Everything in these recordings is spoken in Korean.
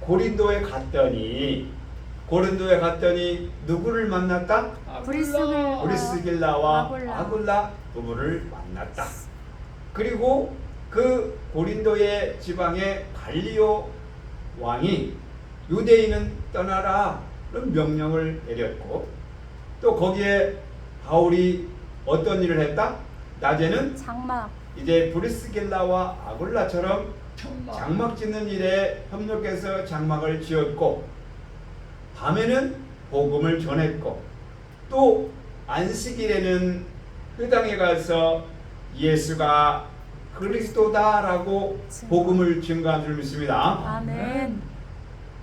고린도에 갔더니 고린도에 갔더니 누구를 만났다? 브리스길 브리스길라와 아굴라. 아굴라 부부를 만났다. 그리고 그 고린도의 지방의 갈리오 왕이 유대인은 떠나라는 명령을 내렸고 또 거기에 바울이 어떤 일을 했다? 낮에는 장막 이제 브리스길라와 아굴라처럼 장막. 짓는 일에 협력해서 장막을 지었고 밤에는 복음을 전했고 또 안식일에는 회당에 가서 예수가 그리스도다라고 복음을 증거한 줄 믿습니다. 아멘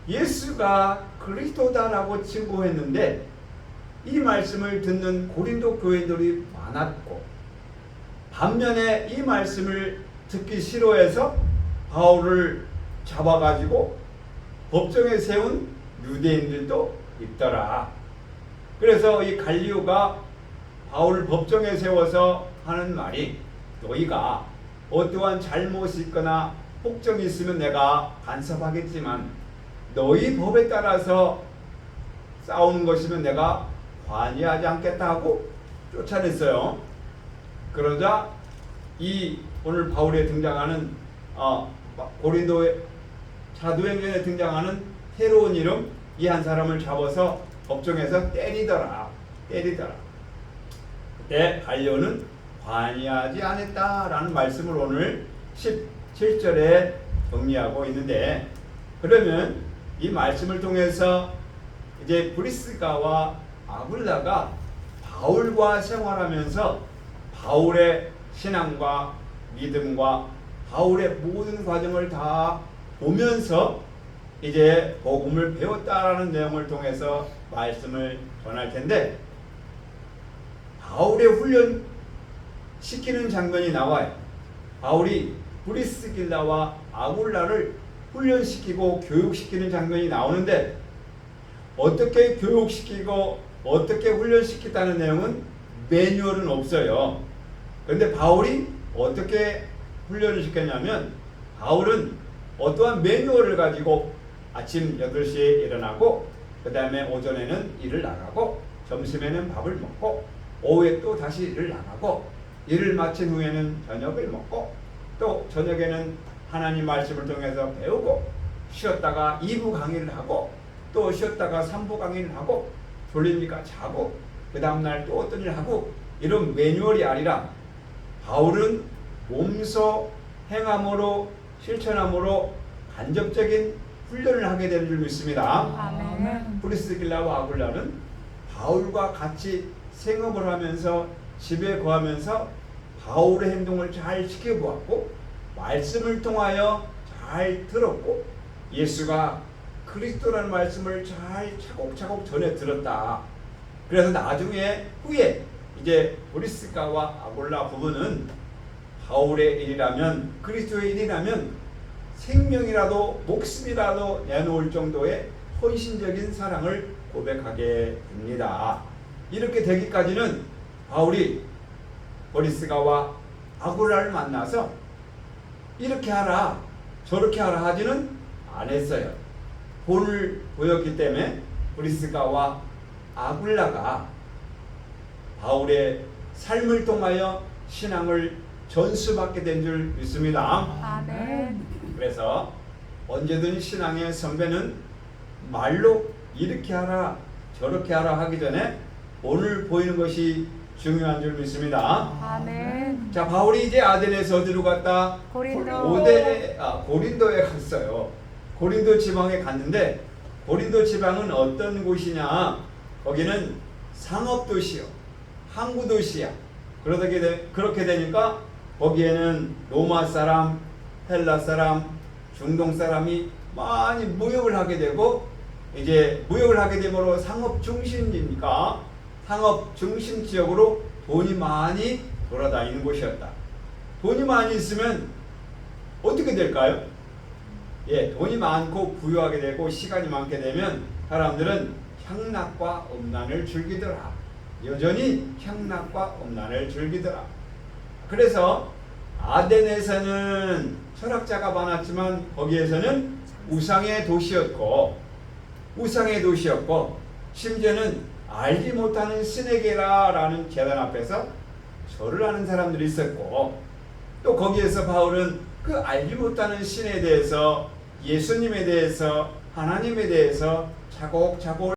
예수가 그리스도다라고 증거했는데 이 말씀을 듣는 고린도 교인들이 많았고 반면에 이 말씀을 듣기 싫어해서 바울을 잡아가지고 법정에 세운 유대인들도 있더라. 그래서 이 갈리오가 바울을 법정에 세워서 하는 말이 너희가 어떠한 잘못이 있거나 혹정이 있으면 내가 간섭하겠지만 너희 법에 따라서 싸우는 것이면 내가 관여하지 않겠다 하고 쫓아냈어요. 그러자 이 오늘 바울에 등장하는 어, 고린도의 사도행전에 등장하는 새로운 이름 이 한 사람을 잡아서 법정에서 때리더라 때리더라. 그때 갈려는 관여하지 않았다라는 말씀을 오늘 17절에 정리하고 있는데 그러면 이 말씀을 통해서 이제 브리스가와 아굴라가 바울과 생활하면서 바울의 신앙과 믿음과 바울의 모든 과정을 다 보면서 이제 복음을 배웠다라는 내용을 통해서 말씀을 전할 텐데 바울의 훈련 시키는 장면이 나와요. 바울이 브리스길라와 아굴라를 훈련시키고 교육시키는 장면이 나오는데 어떻게 교육시키고 어떻게 훈련시켰다는 내용은 매뉴얼은 없어요. 그런데 바울이 어떻게 훈련을 시켰냐면 바울은 어떠한 매뉴얼을 가지고 아침 8시에 일어나고 그 다음에 오전에는 일을 나가고 점심에는 밥을 먹고 오후에 또 다시 일을 나가고 일을 마친 후에는 저녁을 먹고 또 저녁에는 하나님 말씀을 통해서 배우고 쉬었다가 2부 강의를 하고 또 쉬었다가 3부 강의를 하고 졸리니까 자고 그 다음날 또 어떤 일을 하고 이런 매뉴얼이 아니라 바울은 몸소 행함으로 실천함으로 간접적인 훈련을 하게 되는 줄 믿습니다. 아멘 프리스길라와 아굴라는 바울과 같이 생업을 하면서 집에 거하면서 바울의 행동을 잘 지켜보았고 말씀을 통하여 잘 들었고 예수가 그리스도라는 말씀을 잘 차곡차곡 전해 들었다. 그래서 나중에 후에 이제 브리스가와 아골라 부부는 바울의 일이라면 그리스도의 일이라면 생명이라도 목숨이라도 내놓을 정도의 헌신적인 사랑을 고백하게 됩니다. 이렇게 되기까지는 바울이 보리스가와 아굴라를 만나서 이렇게 하라 저렇게 하라 하지는 않았어요. 본을 보였기 때문에 보리스가와 아굴라가 바울의 삶을 통하여 신앙을 전수받게 된 줄 믿습니다. 아멘 그래서 언제든 신앙의 선배는 말로 이렇게 하라 저렇게 하라 하기 전에 오늘 보이는 것이 중요한 줄 믿습니다. 아멘 자 바울이 이제 아덴에서 어디로 갔다? 고린도. 오데 아 고린도에 갔어요. 고린도 지방에 갔는데 고린도 지방은 어떤 곳이냐? 거기는 상업 도시요, 항구 도시야. 그러게 되, 그렇게 되니까 거기에는 로마 사람, 헬라 사람, 중동 사람이 많이 무역을 하게 되고 이제 무역을 하게 되므로 상업 중심이니까 상업 중심 지역으로 돈이 많이 돌아다니는 곳이었다. 돈이 많이 있으면 어떻게 될까요? 예, 돈이 많고 부유하게 되고 시간이 많게 되면 사람들은 향락과 음란을 즐기더라. 여전히 향락과 음란을 즐기더라. 그래서 아덴에서는 철학자가 많았지만 거기에서는 우상의 도시였고 우상의 도시였고 심지어는 알지 못하는 신에게라라는 계단 앞에서 절을 하는 사람들이 있었고 또 거기에서 바울은 그 알지 못하는 신에 대해서 예수님에 대해서 하나님에 대해서 차곡차곡